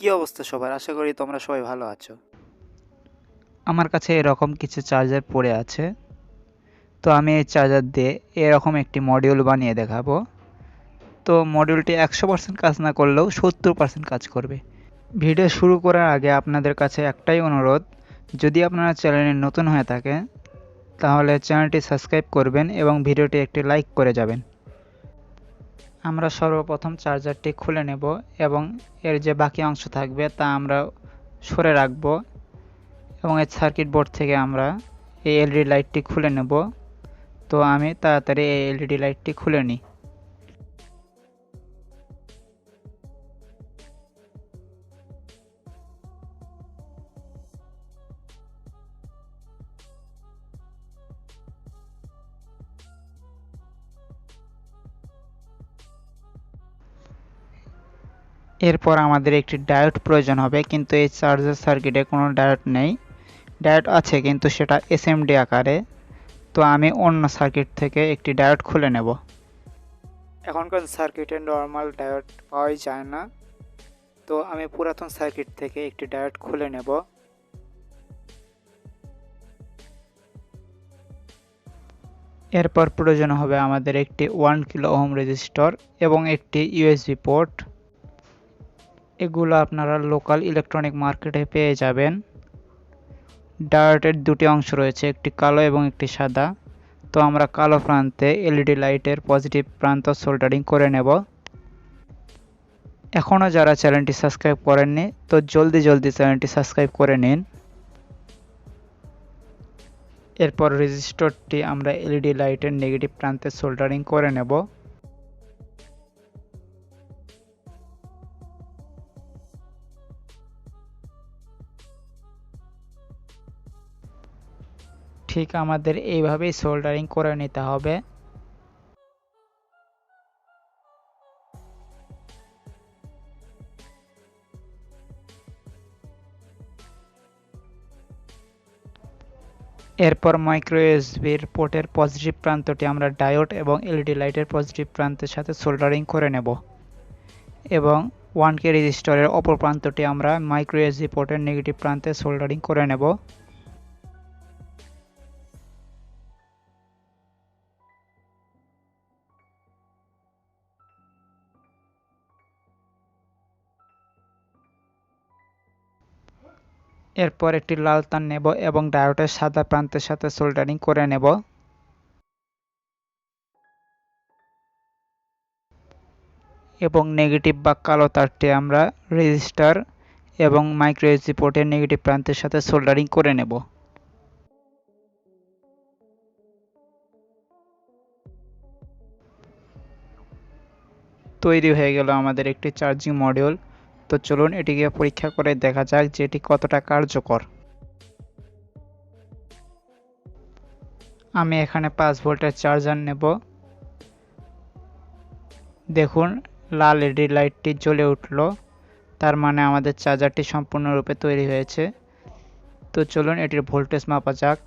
কি অবস্থা সবার? আশা করি তোমরা সবাই ভালো আছো। আমার কাছে এরকম কিছু চার্জার পড়ে আছে। তো আমি এই চার্জার দিয়ে এরকম একটি মডিউল বানিয়ে দেখাবো। তো মডিউলটি একশো পার্সেন্ট কাজ না করলেও সত্তর পার্সেন্ট কাজ করবে। ভিডিও শুরু করার আগে আপনাদের কাছে একটাই অনুরোধ, যদি আপনারা চ্যানেলে নতুন হয়ে থাকেন, তাহলে চ্যানেলটি সাবস্ক্রাইব করবেন এবং ভিডিওটি একটি লাইক করে যাবেন। আমরা সর্বপ্রথম চার্জারটি খুলে নেব এবং এর যে বাকি অংশ থাকবে তা আমরা সরে রাখব এবং এই সার্কিট বোর্ড থেকে আমরা এই এলইডি লাইটটি খুলে নেব। তো আমি তাড়াতাড়ি এই এলইডি লাইটটি খুলে নিই। এরপর আমাদের একটি ডায়োড প্রয়োজন হবে কিন্তু এই চার্জার সার্কিটে কোনো ডায়োড নেই। ডায়োড আছে কিন্তু সেটা এসএমডি আকারে। তো আমি অন্য সার্কিট থেকে একটি ডায়োড খুলে নেব। এখনকার সার্কিটে নর্মাল ডায়োড পাওয়াই যায় না। তো আমি পুরাতন সার্কিট থেকে একটি ডায়োড খুলে নেব। এরপর প্রয়োজন হবে আমাদের একটি ওয়ান কিলো ওহম রেজিস্টর এবং একটি ইউএসবি পোর্ট এগুলো আপনারা লোকাল ইলেকট্রনিক মার্কেটে পেয়ে যাবেন। ডায়োডের দুটি অংশ রয়েছে, একটি কালো এবং একটি সাদা। তো আমরা কালো প্রান্তে এলইডি লাইটের পজিটিভ প্রান্ত সোল্ডারিং করে নেব। এখনও যারা চ্যানেলটি সাবস্ক্রাইব করেননি, তো জলদি জলদি চ্যানেলটি সাবস্ক্রাইব করে নিন। এরপর রেজিস্টরটি আমরা এলইডি লাইটের নেগেটিভ প্রান্তে সোল্ডারিং করে নেব। ঠিক আমাদের এইভাবেই সোল্ডারিং করে নিতে হবে। এরপর মাইক্রো ইউএসবির পোর্টের পজিটিভ প্রান্তটি আমরা ডায়োড এবং এলইডি লাইটের পজিটিভ প্রান্তের সাথে সোল্ডারিং করে নেব। এবং ওয়ান কে রেজিস্টরের অপর প্রান্তটি আমরা মাইক্রো ইউএসবি পোর্টের নেগেটিভ প্রান্তে সোল্ডারিং করে নেব। এরপর একটি লাল তার নেব এবং ডায়োডের সাদা প্রান্তের সাথে সোল্ডারিং করে নেব। এবং নেগেটিভ বা কালো তারটি আমরা রেজিস্টার এবং মাইক্রো এসডি পোর্টের নেগেটিভ প্রান্তের সাথে সোল্ডারিং করে নেব। তৈরি হয়ে গেল আমাদের একটি চার্জিং মডিউল। তো চলুন এটিকে পরীক্ষা করে দেখা যাক যে এটি কতটা কার্যকর। আমি এখানে পাঁচ ভোল্টের চার্জার নেব। দেখুন, লাল এলইডি লাইটটি জ্বলে উঠল। তার মানে আমাদের চার্জারটি সম্পূর্ণরূপে তৈরি হয়েছে। তো চলুন এটির ভোল্টেজ মাপা যাক।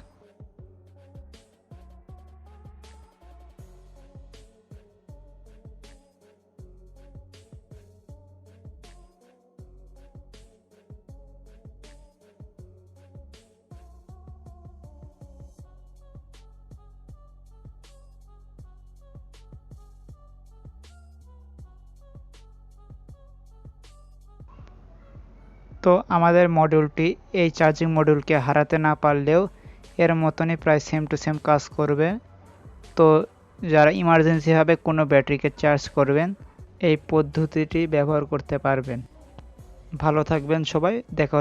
আমাদের মডিউলটি এই চার্জিং মডিউলকে হারাতে না পারলেও এর মতনই প্রায় সেম টু সেম কাজ করবে। তো যারা ইমার্জেন্সিভাবে কোনো ব্যাটারিকে চার্জ করবেন, এই পদ্ধতিটি ব্যবহার করতে পারবেন। ভালো থাকবেন সবাই, দেখা